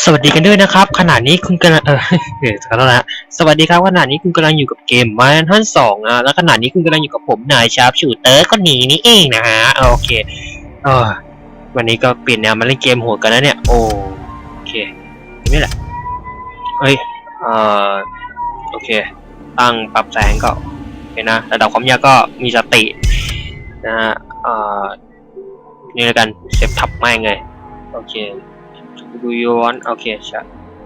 สวัสดีกันด้วยนะครับ ขณะนี้คุณกำลังเออเออขอโทษนะฮะสวัสดีครับขณะนี้คุณกำลังอยู่กับเกม m i n h u n 2นะและขณะนี้คุณกำลังอยู่กับผมนายชาร์ปชูเตอร์คนนี้นี่เองนะฮะโอเคเออวันนี้ก็เปลี่ยนแนวมาเล่นเกมโหดกันแล้วเนี่ย โอเคนี่แหละเฮ้ยเออโอเค ตั้งปรับแสงก็โอเคนะระดับความยากก็มีสตินะฮะเอ่อนี่แล้วกันเซฟทับแม่ไงโอเค do you want โอเคใช่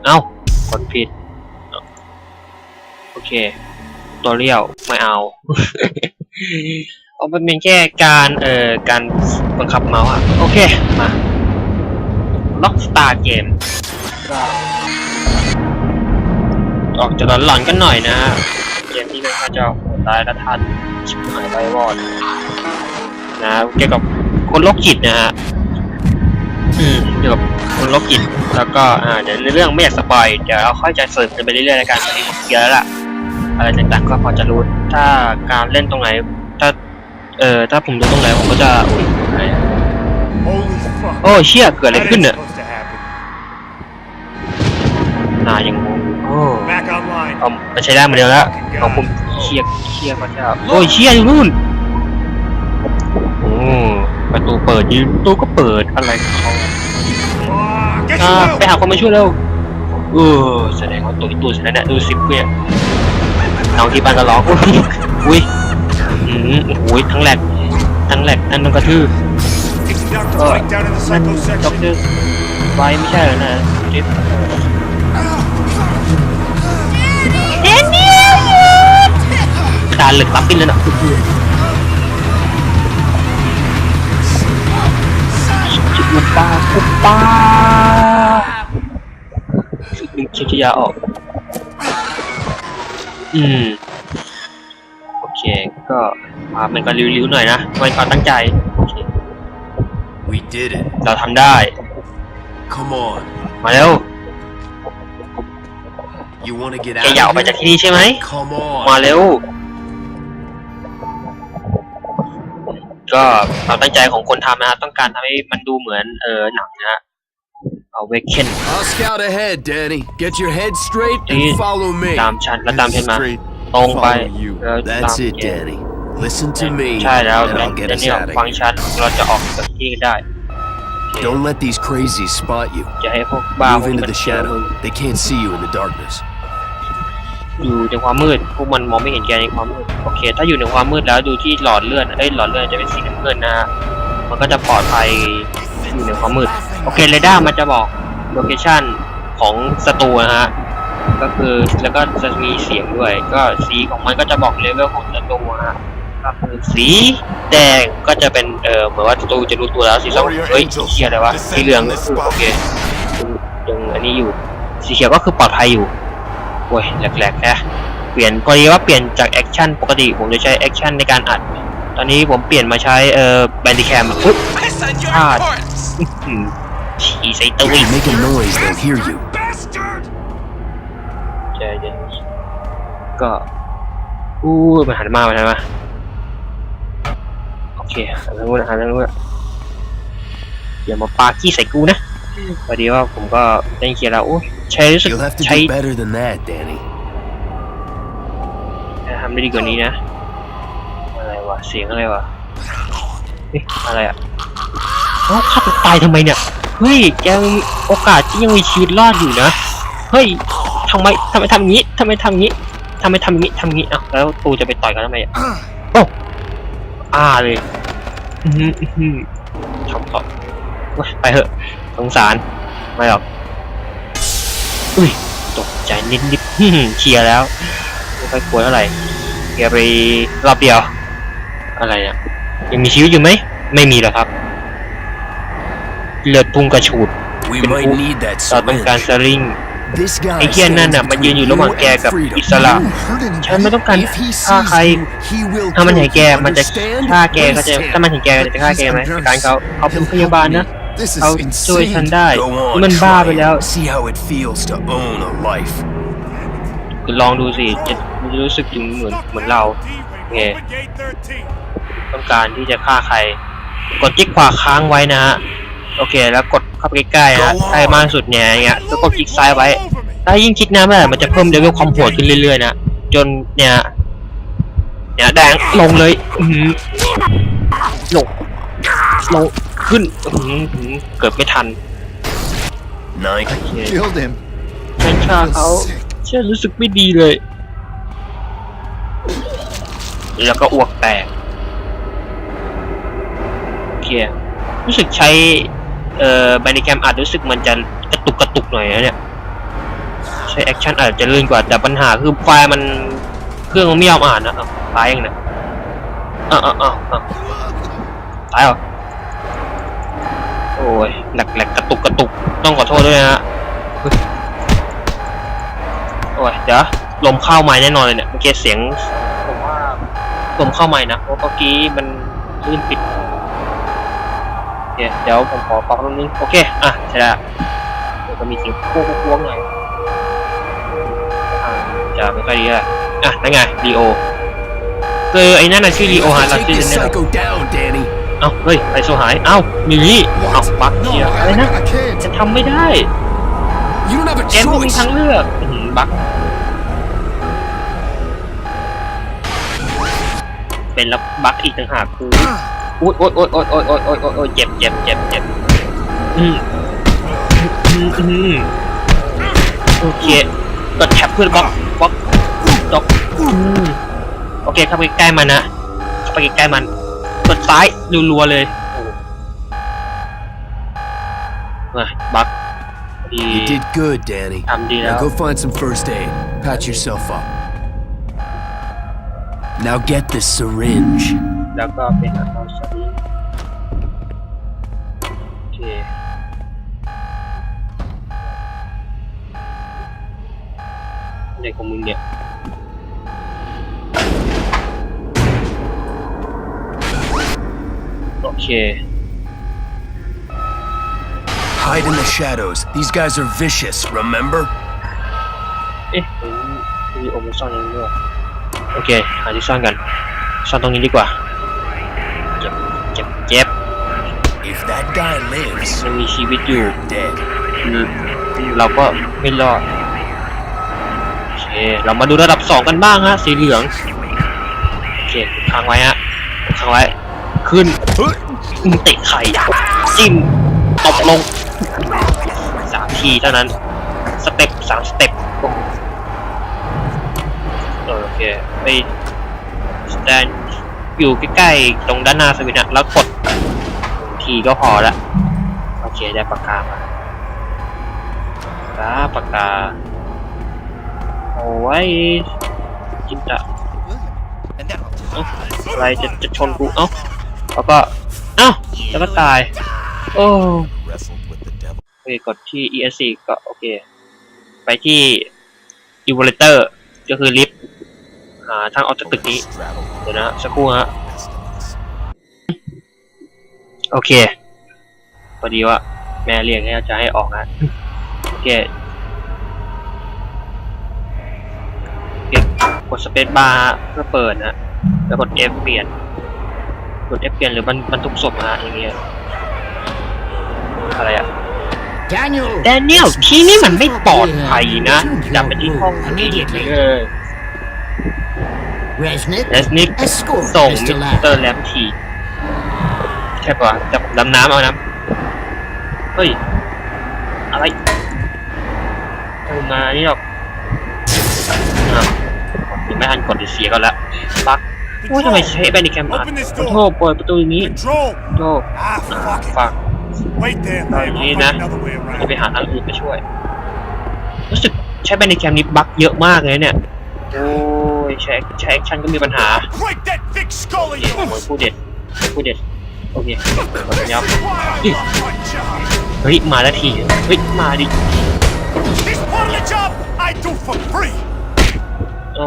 เอ้ากดผิด โอเค ตัวเรียวไม่เอาเอาเป็นแค่การเอ่อการบังคับเมาส์อะโอเค มาล็อกสตาร์เกมออกจะหลอนๆกันหน่อยนะฮะเกมนี้ก็จะโหดร้ายและทันชิบหายไปวอดนะเกี่ยวกับคนโรคจิตนะฮะ อืมเกี่ยวกับคนโรคจิตแล้วก็อ่าเดี๋ยวเรื่องไม่อยากสปอยเดี๋ยวเราค่อยจะสืบกันไปเรื่อยๆในการที่ผมเคลียร์แล้วล่ะอะไรต่างๆก็พอจะรู้ถ้าการเล่นตรงไหน ถ้าเอ่อถ้าผมรู้ตรงไหนผมก็จะอุ้ยอะไรโอ้เชี่ยเกิดอะไรขึ้นเนี่ยนายังงงโอ้เอามันใช้ได้เหมือนเดิมแล้วของผมเชี่ยเชี่ยพระเจ้าโอ้ยเชี่ยอยู่นู่น ประตูเปิดอยืนประตูก็เปิดอะไรของเขา Ah, get อ่า your ไป wheel. หาคนมาช่วยเร็วเออแสดงว่าตัวอีตัวแสดงเนี่ยดูสิบเนี่ยน้องที่บ้านก็ร้องอุ้ยอืมโอ้ยทั้งแหลกทั้งแหลกทั้งนงกระทืบ It's Dr. Oh, Mike down in the มัน psycho ด็อก section. เตอร์ไว้ไม่ใช่เหรอนะจิ๊บเดนเนียลการเหลึกปั๊บปิ้นแล้วนะ จุดมุปาคุปปาดึงเชียยาออก อืม โอเค ก็มาเป็นการริ้วๆหน่อยนะไม่ความตั้งใจ โอเค We did it. เราทำได้ Come on. มาเร็ว You want to get แก out อยากออก of ไป here? จากที่นี่ใช่ไหม Come มา on. เร็ว ก็ความตั้งใจของคนทำนะฮะต้องการทำให้มันดูเหมือนเออหนังนะฮะเอาเวกเคน I'll scout ahead, Danny. Get your head straight Dude, and follow me. ตามฉันแล้วตามฉันมา Straight, ตรงไป follow you. แล้วตาม That's it, แก Danny. Listen to me, ใช่แล้ว and แด I'll get น us นี่ out ฟัง of ฉัน here. เราจะออกจากที่ได้ Don't let these crazies spot you. จะให้พวกบ้าพว Move กนี้ into มัน the เจอมึ shadow. ง They can't see you in the darkness. อยู่ในความมืดพวกมันมองไม่เห็นแกในความมืดโอเค ถ้าอยู่ในความมืดแล้วดูที่หลอดเลือดเอ้ยหลอดเลือดจะเป็นสีน้ำเงินนะฮะมันก็จะปลอดภัยอยู่ในความมืดโอเคเรดาร์มันจะบอกโลเคชันของศัตรูนะฮะก็คือแล้วก็จะมีเสียงด้วย ก็สีของมันก็จะบอกเลเวลของศัตรูนะฮะก็คือสีแดงก็จะเป็นเอ่อเหมือนว่าศัตรูจะรู้ตัวแล้วสีส้มเฮ้ยเขียวอะไรวะสีเหลืองก็คือโอเคยังอันนี้อยู่สีเขียวก็คือปลอดภัยอยู่ โอ้ยแหลกๆนะเปลี่ยนพอดีว่าเปลี่ยนจากแอคชั่นปกติผมจะใช้แอคชั่นในการอัด ตอนนี้ผมเปลี่ยนมาใช้เอ่อแบนดิแคมปุ๊บ Piss on your Ah. reports! อืมฉี่ใส่ตุ้ If ย you make a noise, they'll hear you. Bastard. ใช่ใช่ก็อู้มันหันมามันหันมาโอเคหันทางนู้นหันทางนู้นอย่ามาปาขี้ใส่กูนะ พอดีว่าผมก็ได้เคลียร์แล้วโอ้ยใช้รู้สึก You'll have to ใช้ do better than that, Danny. ทำได้ดีกว่านี้นะ อะไรวะ เสียงอะไรวะเอ๊ะอะไรอะเอ้าฆ่าตัวตายทำไมเนี่ย เฮ้ยแกมีโอกาสที่ยังมีชีวิตรอดอยู่นะ เฮ้ยทำไมทำไมทำอย่างนี้ทำไมทำอย่างนี้ทำไมทำอย่างนี้ทำอย่างนี้อะแล้วตูจะไปต่อยกันทำไมอะโอ้อ้าเลยอือหืออื้อหือทำต่อเว้ย ไปเถอะสงสาร ไม่หรอก อุ้ย ตกใจนิดนิดๆอื้อหือเคลียร์แล้ว ไม่ค่อยกลัวเท่าไหร่เคลียร์ไปรอบเดียว อะไรเนี่ยยังมีชีวิตอยู่ไหม ไม่มีหรอกครับ เลือดพุ่งกระฉูด We Been might cool. need that เราต้องการ syringe. สลิง This guy ไอ้เหี้ยนั่นน่ะ stands มันยืนอยู่ between ระหว่าง you แก and กับ freedom. อิสระ ฉันไม่ต้องการ If he ฆ่า sees ใคร you, he will ถ้ามัน kill เห็นแก you. มันจะ Understand? ฆ่าแกก็จะถ้ามันเห็นแกจะฆ่าแกไหมการเขาเขาเป็นพยาบาลนะ This is เขาช่วยฉันได้ Go on, มันบ้า try ไปแล้ว it. See how it feels to own a life. ลองดูสิจะมันจะรู้สึกถึงเหมือนเหมือนเรา Open gate 13. ต้องการที่จะฆ่าใคร กดจิ๊กขวาค้างไว้นะฮะโอเค แล้วกดเข้าไปใกล้ๆนะใกล้มากสุดเนี่ยอย่างเงี้ยแล้วกดคลิกซ้ายไว้ ถ้ายิ่งคลิกนานเมื่อไหร่มันจะเพิ่มเลเวลความโหดขึ้นเรื่อยๆนะจนเนี่ยเนี่ยแดงลงเลย อือหือลงลง ขึ้นอื้อหืออื้อหือเกิดไม่ทัน Nine. โอเค Killed him. แฟนชาเขาเชื่อรู้สึกไม่ดีเลย แล้วก็อ้วกแตกโอเครู้สึกใช้ เอ่อบันแคมอาจรู้สึกมันจะกระตุกกระตุกหน่อยนะเนี่ย ใช้แอคชั่นอาจจะลื่นกว่า แต่ปัญหาคือไฟล์มันเครื่องมันไม่ยอมอ่านนะอ้าวตายยังนะอ้าวอ้าวอ้าวอ้าวตายเหรอ โอ้ยแหลกแหลกกระตุกกระตุกต้องขอโทษด้วยนะฮะโอ้ยเดี๋ยวลมเข้าไม้แน่นอนเลยเนี่ยเมื่อกี้เสียงผมว่าลมเข้าไม้นะเพราะเมื่อกี้มันลื่นปิดโอเคเดี๋ยวผมขอปรับตรงนึงโอเคอะใช่แล้วเดี๋ยวก็มีเสียงควงควงหน่อยอ่าจะไม่ค่อยดีอะอะนั่นไงลีโอคือไอ้นั่นน่ะชื่อลีโอฮะเรา Take ชื่อ this เนี่ย psycho down, Danny. เอ้าเฮ้ยไอโซหายเอ้าหนีเอ้าบัก No, เกีย I, อะไร I, นะ I can't. จะทำไม่ได้ You don't have a เกมไม่มี choice. ทางเลือกอื้อหือบักเป็นแล้วบักอีกต่างหากคือโอ๊ยโอ๊ยโอ๊ยโอ๊ยโอ๊ยโอ๊ยโอ๊ยโอ๊ยโอ๊ยเจ็บเจ็บเจ็บเจ็บอืมอืมอืมโอเคกดแท็บเพื่อบล็อกบล็อกบล็อกอืมโอเคเข้าไปใกล้มันนะเข้าไปใกล้มัน กดซ้ายรัวๆเลยโอ้ยบักดี You did good, Danny. ทำดีแล้ว Now go find some first aid. Patch yourself up. Now get this syringe. แล้วก็เป็นอัลฟาสลีโอเคเด็กของมึงเนี่ย เค Hide in the shadows. These guys are vicious, remember? เอ๊ะเห็นมีโอมซ่อนอย่างนี้ด้วยโอเค หาที่ซ่อนกัน ซ่อนตรงนี้ดีกว่า เจ็บ เจ็บ เจ็บ If that guy lives, ยังมีชีวิตอยู่ dead. คือเราก็ไม่รอด โอเค เรามาดูระดับสองกันบ้างฮะ สีเหลือง โอเคค้างไว้ฮะค้างไว้ ขึ้นอื มเตะไข่จิ้มตบลงสามทีเท่านั้น สเต็ปสามสเต็ปโอเคไปแตนอยู่ใกล้ๆตรงด้านหน้าสวิตนะแล้วกดทีก็พอละโอเคได้ปากกามาปากกาปากกาเอาไว้จินตะอะไรจะจะชนกูเอ้าแล้วก็ แล้วก็ตาย โอ้โอเคกดที่ ESC ก็โอเค ไปที่ Elevator ก็คือลิฟต์หาทางออกจากตึกนี้ เดี๋ยวนะสักครู่ฮะ โอเคพอดีว่า แม่เรียกให้จะให้ออกนะโอเคโอเคกดสเปซบาร์เพื่อเปิดนะ แล้วกด F เปลี่ยน กด F เปลี่ยนหรือมันมันทุกศพนะอย่างเงี้ยอะไรอะ Daniel! แดเนียลที่นี่มันไม่ปลอดภัยนะจับไปที่ห้อง Immediately. เออ Resnick, เลสนิก escort ส่งมิ Mr. สเตอ Lamb. ร์แลมทีใช่ปะจะผมดำน้ำเอานะเฮ้ย อะไรเอามานี่หรอกอะยังไม่ทันกดเสียก่อนละปัก โอ้ยทำไมใช้แบนดิแคมอัด Open this ขอ door. โทษเปิดประตูอย่างนี้ Control. โทษ Ah, อ่า fuck it. ฝาก Wait there, Ờ, babe. gì I'll nè? find another way จะไป around. หาทางอื่นมาช่วย รู้สึกใช้แบนดิแคมนี้บั๊กเยอะมากเลยเนี่ย โอ้ยใช้ใช้แอคชั่นก็มีปัญหา Break that big skull of โอ้ย yours. ผู้เด็ดผู้เด็ดโอเคขอสัญญา Why I love my job. เฮ้ย มาแล้วที เฮ้ย มาดิ This part of the job I do for free. เอ้า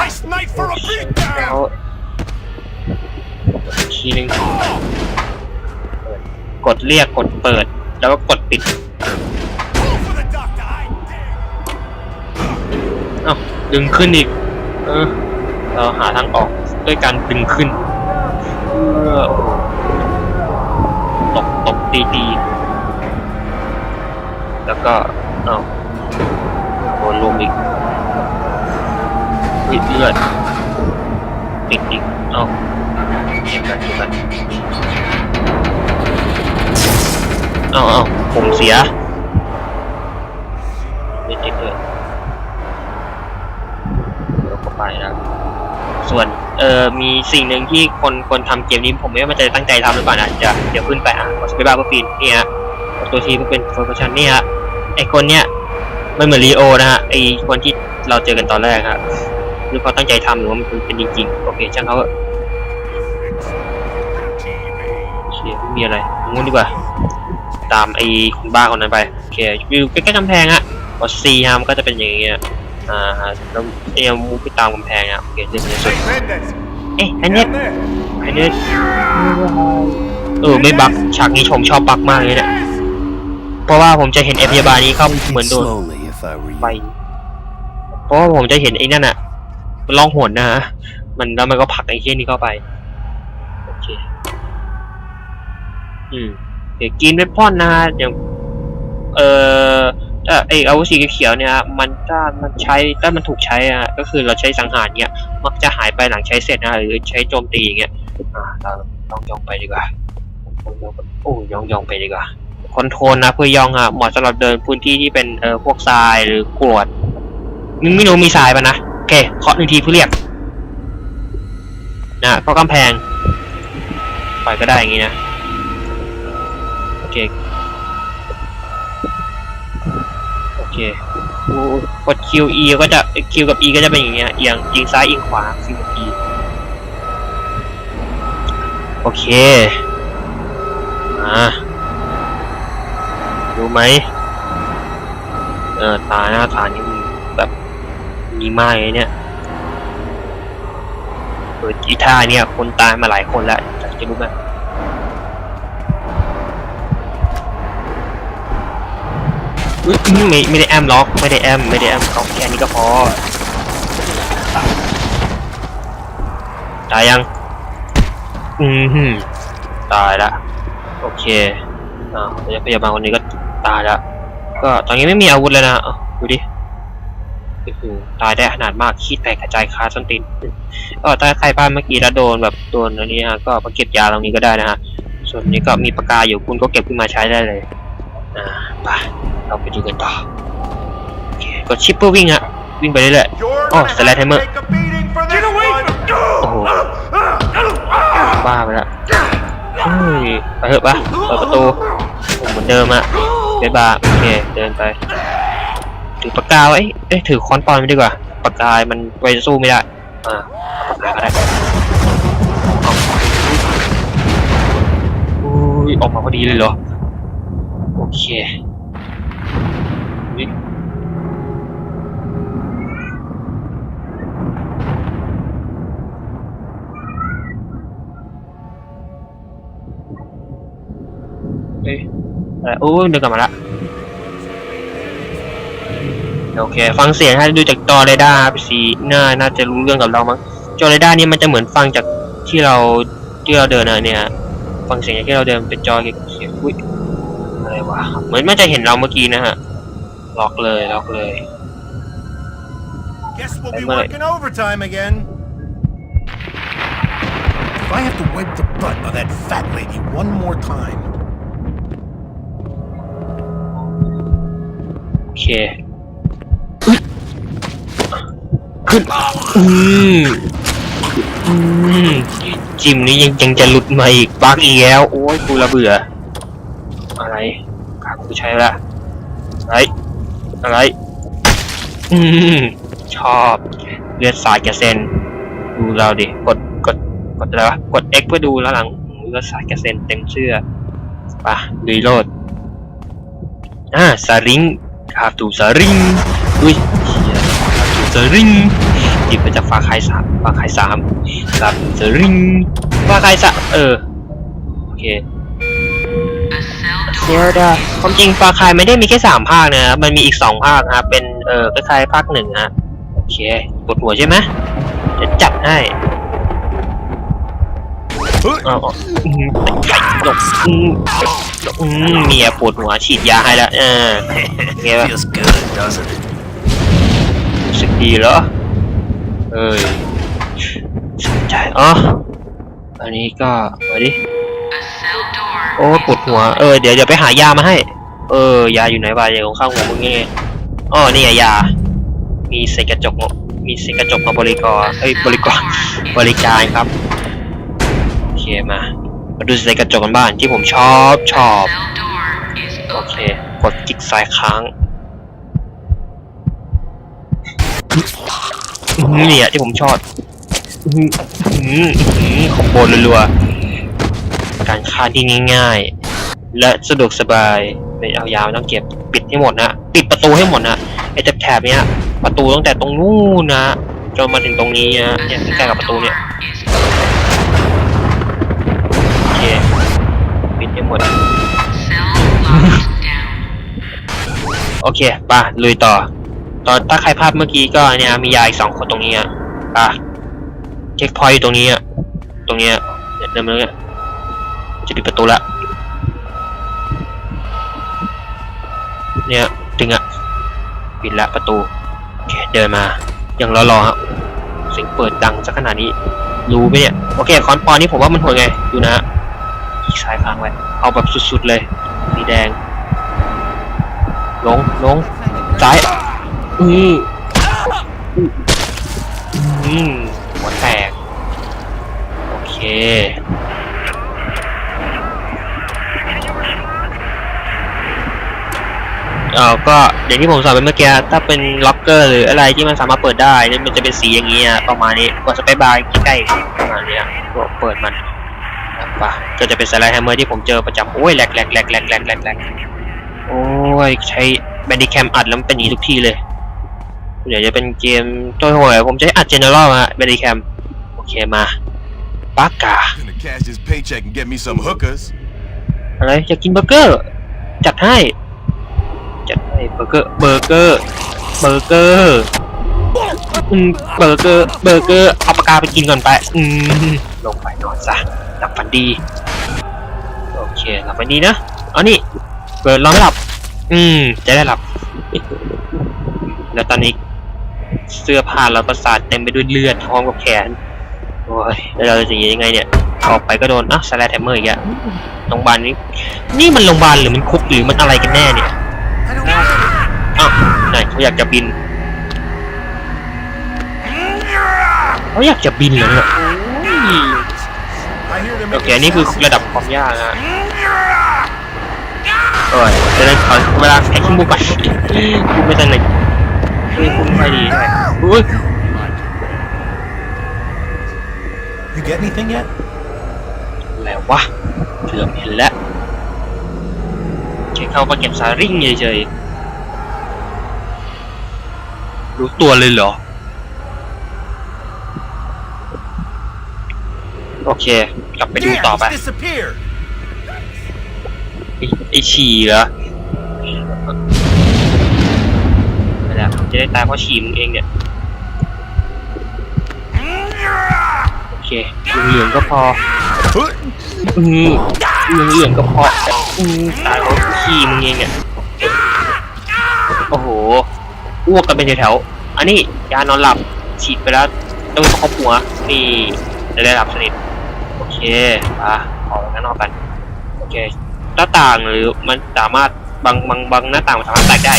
Nice night for a beatdown. ทีนึงกดเรียกกดเปิด แล้วก็กดปิด Go for the doctor. I dare. เอ้าดึงขึ้นอีก เออ เราหาทางออกด้วยการดึงขึ้น เออโอ้โหตกตกตีตีแล้วก็ เอ้าโดนลมอีก อุ๊ยเลือดติดอีกเอ้าเก็บกันเก็บกันเอ้าเอ้าผมเสียไม่ติดเลยแล้วก็ไปแล้วส่วนเอ่อมีสิ่งหนึ่งที่คนคนทำเกมนี้ผมไม่ว่ามันจะตั้งใจทำหรือเปล่านะจะเดี๋ยวขึ้นไปอะกดสเปซบาร์เพื่อปีนนี่ฮะตัวทีเพื่เป็นโฟล์ชันนี่ฮะไอคนเนี้ยไม่เหมือนลีโอนะฮะไอคนที่เราเจอกันตอนแรกฮะ หรือเขาตั้งใจทำหรือว่ามันเป็นจริงๆโอเคช่างเขาเถอะโอเคไม่มีอะไรงูนดีกว่า ตามไอ้คุณบ้าคนนั้นไปโอเควิวใกล้ๆกำแพงฮะกด C ฮะมันก็จะเป็นอย่างเงี้ยอ่าแล้วเอ็มมูไปตามกำแพงฮะโอเคเรื่อยๆสุดเอ๊ะอันเนี้ยอันเนี้ยเออไม่บักฉากนี้ชมชอบบักมากเลยเนี่ยเพราะว่าผมจะเห็นเอพยาบาลนี้เข้าเหมือนโดนไปเพราะว่าผมจะเห็นไอ้นั่นอะ มันล่องหนนะฮะ มันแล้วมันก็ผลักไอ้เชี่ยนี้เข้าไป โอเค อืม เดี๋ยวกินเวพอนนะฮะอย่าง เอ่อไออาวุธสีเขียวเนี่ยมันถ้ามันใช้ถ้ามันถูกใช้อะก็คือเราใช้สังหารเนี่ยมักจะหายไปหลังใช้เสร็จนะหรือใช้โจมตีอย่างเงี้ยอ่าเราลองยองไปดีกว่าโอ้ยองยองไปดีกว่าคอนโทรลนะเพื่อยองอะเหมาะสำหรับเดินพื้นที่ที่เป็นเอ่อพวกทรายหรือกรวดมึงไม่รู้มีทรายปะนะ เคเคาะหนึ่งทีเพื่อเรียกนะก็กำแพงปล่อยก็ได้อย่างงี้นะโอเคโอเคกด Q E ก็จะ Q กับ E ก็จะเป็นอย่างเงี้ยเอียงยิงซ้ายยิงขวา Q กับ E โอเคอ่าดูไหมเออตาหน้าตานี่ มีไมากเนี่ยเปิดกีตาเนี่ย คนตายมาหลายคนแล้วจะรู้ไหมอุ๊ยไม่ไม่ได้แอมล็อก ไม่ได้แอมไม่ได้แอมเอาแค่นี้ก็พอตายยัง อืมหืมตายละ โอเค อ่าพยาบาลคนนี้ก็ตายละ ก็ตอนนี้ไม่มีอาวุธเลยนะดูดิ โอ้โหตายได้ขนาดมากขี้แตกกระจายคาส้นตีนก็ถ้าใครพลาดเมื่อกี้แล้วโดนแบบโดนอันนี้ฮะก็มาเก็บยาตรงนี้ก็ได้นะฮะส่วนนี้ก็มีปากกาอยู่คุณก็เก็บขึ้นมาใช้ได้เลยอ่าไปเราไปดูกันต่อโอเคกดชิปเพื่อวิ่งฮะวิ่งไปเรื่อย You're Oh, gonna select have him to up. take a beating for this one. ๆโอ้โหบ้าไปละเฮ้ยไปเถอะปะเปิดประตูเหมือนเดิมอะเบายบายโอเคเดินไป ถือปากกาไว้เอ้ยถือค้อนปอนไปดีกว่า ปากกา มันไว้สู้ไม่ได้ อ่าเอาปากกาก็ได้อุ้ยออกมาพอดีเลยเหรอ โอเคเฮ้ยโอ้ยเดินกลับมาละ โอเค ฟังเสียงให้ดูจากจอเรดาร์ครับสีน่าน่าจะรู้เรื่องกับเรามั้งจอเรดาร์นี่มันจะเหมือนฟังจากที่เราที่เราเดินอะเนี่ยฟังเสียงจากที่เราเดินเป็นจอเขียวๆอุ้ยอะไรวะเหมือนมันจะเห็นเราเมื่อกี้นะฮะล็อกเลยล็อกเลย Guess we'll be Hey, mate. working overtime again. If I have to wipe the butt of that fat lady one more time. โขึ้นอืมอืมจิมนี้ยังยังจะหลุดมาอีกบักอีกแล้ว โอ้ยกูระเบื่อ อะไรขากูใช้ละอะไรอะไร อืมชอบเลือดสาดกระเซ็นดูเราดิกดกดกดอะไรวะกด X เพื่อดูแล้วหลังเลือดสาดกระเซ็นเต็มเสื้อไปะลุยโลดอ่าสาริงคาตูสาริงอุ้ย คาบตูสาริงหยิบมาจากฟ้าคายสามฟ้าคายสามคาบตูสาริงฟ้าคายสามเออโอเคเซลดาความจริงฟ้าคายไม่ได้มีแค่สามภาคนะมันมีอีกสองภาคนะครับเป็นเออคล้ายๆภาคหนึ่งฮะโอเคปวดหัวใช่ไหมจะจัดให้เอาเอาอืมไข่ดกอืมอืมเมียปวดหัวฉีดยาให้แล้วเออเงี้ย Feels good, doesn't it? รู้ สึกดีเหรอ เอ้ยสนใจอ๋ออันนี้ก็มาดิโอ้ปวดหัว เออ เดี๋ยวเดี๋ยวไปหายามาให้ เออ ยาอยู่ไหนวะเดี๋ยวของข้างหัวมึงนี่ไงอ๋อนี่ไงยา มีเศษกระจกมามีเศษกระจกมาบริกรเอ้ย บริกร บริการครับ โอเค มา มาดูเศษกระจกกันบ้านที่ผมชอบ ชอบ โอเค กดจิกซ้ายค้างอื้อหือ เนี่ยที่ผมชอบอื้อหืออื้อหือของโบนรัวๆการฆ่าที่ง่ายๆ และสะดวกสบายไม่เอายาวต้องเก็บปิดให้หมดนะปิดประตูให้หมดนะไอ้แถบเนี้ย ประตูตั้งแต่ตรงนู้นนะจนมาถึงตรงนี้นะเนี่ยใกล้กับประตูเนี่ยโอเคปิดให้หมดโอเคไป่ะลุยต่อ ตอนถ้าใครพลาดเมื่อกี้ก็เนี่ยมียาอีกสองคนตรงนี้อะป่ะเช็คพอยต์ตรงนี้อะตรงนี้เดินมาเนี่ยจะปิดประตูละเนี่ยถึงอะปิดละประตูโอเคเดินมายังรอรอๆฮะเสียงเปิดดังสักขนาดนี้ รู้ไหมเนี่ยโอเคคอนปอนนี่ผมว่ามันโหดไงดูนะฮะอีกซ้ายค้างไว้เอาแบบสุดๆเลยสีแดงลงลงซ้าย อืออืมหัวแตก โอเค เออก็อย่างที่ผมสอนไปเมื่อกี้ถ้าเป็นล็อกเกอร์หรืออะไรที่มันสามารถเปิดได้นี่มันจะเป็นสีอย่างนี้อะประมาณนี้กดสเปซบาร์ใกล้ๆประมาณเนี้ยก็เปิดมันปะก็จะเป็นสไลด์แฮมเมอร์ที่ผมเจอประจำโอ้ยแหลกแหลกแหลกแหลกแหลกแหลกแหลกโอ้ยใช้แบนดี้แคมอัดแล้วมันเป็นอย่างนี้ทุกทีเลย เดี๋ยวจะเป็นเกมตัวห่วยผมจะให้อัดเจเนอรัลฮะแบนดี้แคมโอเคมาปากกา Gonna cash this paycheck and get me some hookers. อะไรอยากกินเบอร์เกอร์ จัดให้ จัดให้เบอร์เกอร์เบอร์เกอร์เบอร์เกอร์อืมเบอร์เกอร์เบอร์เกอร์เอาปากกาไปกินก่อนไปอืมลงไปนอนซะหลับฝันดีโอเคหลับฝันดีนะเอานี่เปิดนอนไม่หลับ อืมจะได้หลับ แล้วตอนนี้ เสื้อผ้าเราประสาทเต็มไปด้วยเลือดท้องกับแขนโอ้ยแล้วเราจะยังไงเนี่ยออกไปก็โดนอะสแลทแฮมเมอร์อีกอะโรงพยาบาลนี้ นี่มันโรงพยาบาลหรือมันคุกหรือมันอะไรกันแน่เนี่ยอ้าวไหนเขาอยากจะบินเขาอยากจะบินเหรอเนี่ยโอ้ยโอเคนี่คือระดับความยากนะโอ้ยจะได้ขอเวลาแข่งขึ้นบุกไปบุกไม่ทันเลย เฮ้ยบุกไม่ดีใช่อุ้ย You get anything yet? แล้ววะเกือบเห็นแล้วแค่เข้ามาเก็บสาริ่งเฉยๆรู้ตัวเลยเหรอ โอเค กลับไปดูต่อไป he's disappeared. ไอ้ไอฉี่เหรอ จะได้ตายเพราะฉี่มึงเองเนี่ย โอเคเหลืองๆก็พออืมเหลืองๆก็พออืมตายเพราะขี้มึงเองเนี่ย โอ้โห อ้วกกันเป็นแถวๆอันนี้ยานอนหลับฉีดไปแล้วต้องประคบหัวนี่จะได้หลับสนิท โอเคมาออกไปข้างนอกกัน โอเคหน้าต่างหรือมันสามารถบางบางบางหน้าต่างมันสามารถแตกได้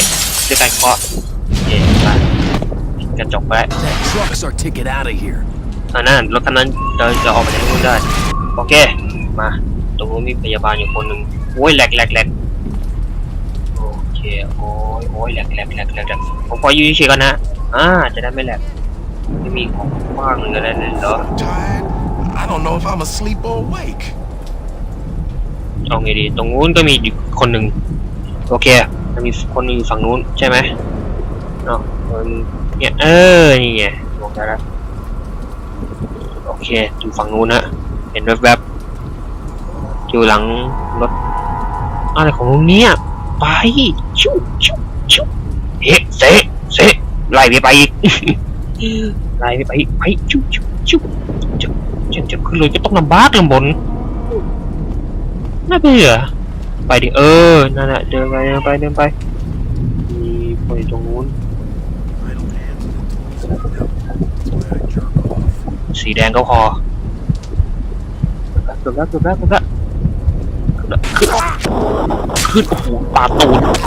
ด้วยการเคาะ กระจกไป That truck's our ticket out of here. อันนั้นรถคันนั้นเราจะออกไปทางนู้นได้ โอเค มาตรงนู้นมีพยาบาลอยู่คนหนึ่งโอ้ยแหลกแหลกแหลกโอเคโอ้ยโอ้ยแหลกแหลกแหลกแหลกแหลกผมขออยู่เฉยๆก่อนนะอ่าจะได้ไม่แหลกไม่มีของว่างหรืออะไรเลยเหรอ tired. I don't know if I'm asleep or awake. เอาไงดี ตรงนู้นก็มีอีกคนหนึ่งโอเคมันมีคนหนึงอยู่ฝั่งนู้นใช่ไหมเนาะมัน เนี่ยเออนี่ไงบอกได้แล้วโอเคอยู่ฝั่งนู้นนะเห็นแวบๆอยู่หลังรถอะไรของมึงเนี่ยไปชุบชุบชุบเฮ้เซเซไล่ไปไปอีกไล่ไปไปอีกไปชุบชุบชุบจะจะจะขึ้นเลยก็ต้องลำบากลำบนน่าเบื่อไปดิเออนั่นแหละเดินไปเดินไปเดินไปมีคนอยู่ตรงนู้น สีแดงก็พอเกือบแล้วเกือบแล้วเกือบแล้วเกือบแล้วขึ้นขึ้นโอ้โหปาดตูนลง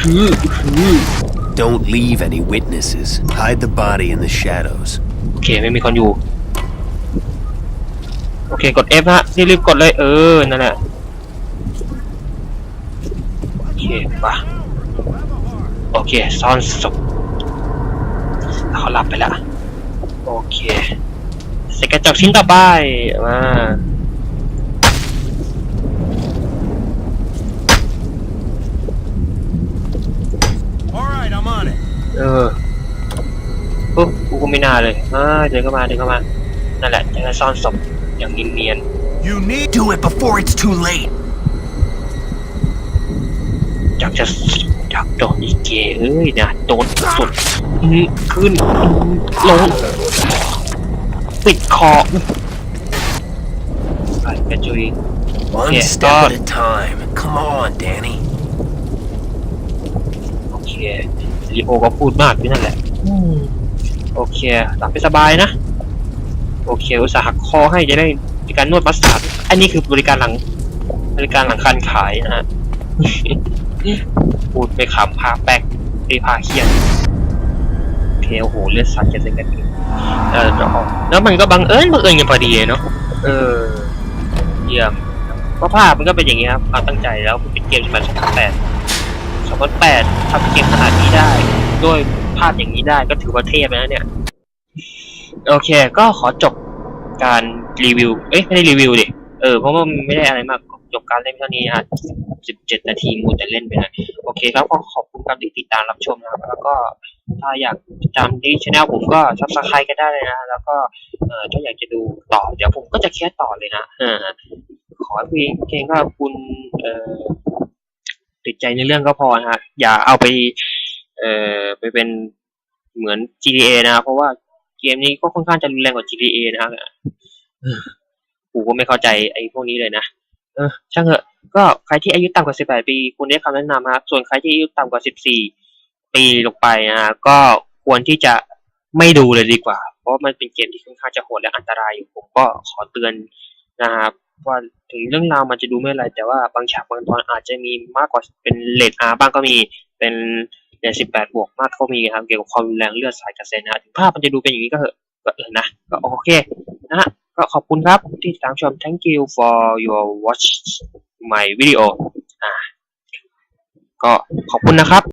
ฮือฮือ Don't leave any witnesses. Hide the body in the shadows. โอเคไม่มีคนอยู่ โอเคกด F ฮะรีบๆกดเลย เออ นั่นแหละ โอเคป่ะโอเคซ่อนศพ เขาหลับไปแล้ว โอเคเสร็จกระจกชิ้นต่อไปมา All right, I'm on it. เออปุ๊บกูก็ไม่น่าเลยอ่าเดินเข้ามาเดินเข้ามา นั่นแหละจะได้ซ่อนศพอย่างเนียน You need. Do it before it's too late. ๆอยากจะอยากโดนอีเกเอ้ยนะโดนสุดอื้อ ขึ้นอื้อลง ปิดคอไปกระจุย One Yeah, step uh, at a time. Come on, Danny. โอเคลีโอก็พูดมากอยู่นั่นแหละ โอเค หลับไปสบายนะ โอเค อุตส่าห์หักคอให้จะได้มีการนวดมัสตาร์ดอันนี้คือบริการหลัง บริการหลังคันขายนะฮะ พูดไปขำพาแป๊กไปพาเครียด โอเคโอ้โหเลือดสัตว์จะเส้นกันเออแล้วแล้วมันก็บังเอิญบังเอิญกันพอดีเนาะเออเยี่ยมเพราะภาพมันก็เป็นอย่างนี้ครับความตั้งใจแล้วมันเป็นเกมสมัย2008 2008ทำเกมขนาดนี้ได้ ด้วยภาพอย่างนี้ได้ก็ถือว่าเทพแล้วเนี่ยโอเค ก็ขอจบการรีวิว เอ้ยไม่ได้รีวิวดิ เออ เพราะว่ามันไม่ได้อะไรมาก จบการเล่นเท่านี้ฮะ17 นาทีมูแต่เล่นไปน่อยโอเคครับก็ขอบคุณครับที่ติดตามรับชมนะครับแล้วก็ถ้าอยากติดตามที่ช anel ผมก็ซับสไครต์กันได้เลยนะแล้วก็เอ่อถ้าอยากจะดูต่อเดี๋ยวผมก็จะแคสต่อเลยนะเออขอให้พี่เก่งว่าคุณเอ่อติดใจในเรื่องก็พอนะฮะอย่าเอาไปเอ่อไปเป็นเหมือน GTA นะครับเพราะว่าเกมนี้ก็ค่อนข้างจะรุนแรงกว่า GTA นะครับกูก็ไม่เข้าใจไอ้พวกนี้เลยนะ เออช่างเถอะก็ใครที่อายุต่ำกว่า 18 ปีควรได้คำแนะนำครับ ส่วนใครที่อายุต่ำกว่า 14 ปีลงไปนะฮะก็ควรที่จะไม่ดูเลยดีกว่า เพราะมันเป็นเกมที่ค่อนข้างจะโหดและอันตรายอยู่ผมก็ขอเตือนนะครับว่าถึงเรื่องราวมันจะดูไม่อะไรแต่ว่าบางฉากบางตอนอาจจะมีมากกว่าเป็นเลทอาบ้างก็มีเป็นเลท18บวกมากก็มีครับเกี่ยวกับความรุนแรงเลือดสายกระเซ็นนะถึงภาพมันจะดูเป็นอย่างนี้ก็เหอะก็เออนะก็โอเคนะฮะ ก็ขอบคุณครับที่ติดตามชม thank you for your watch my video อ่าก็ขอบคุณนะครับ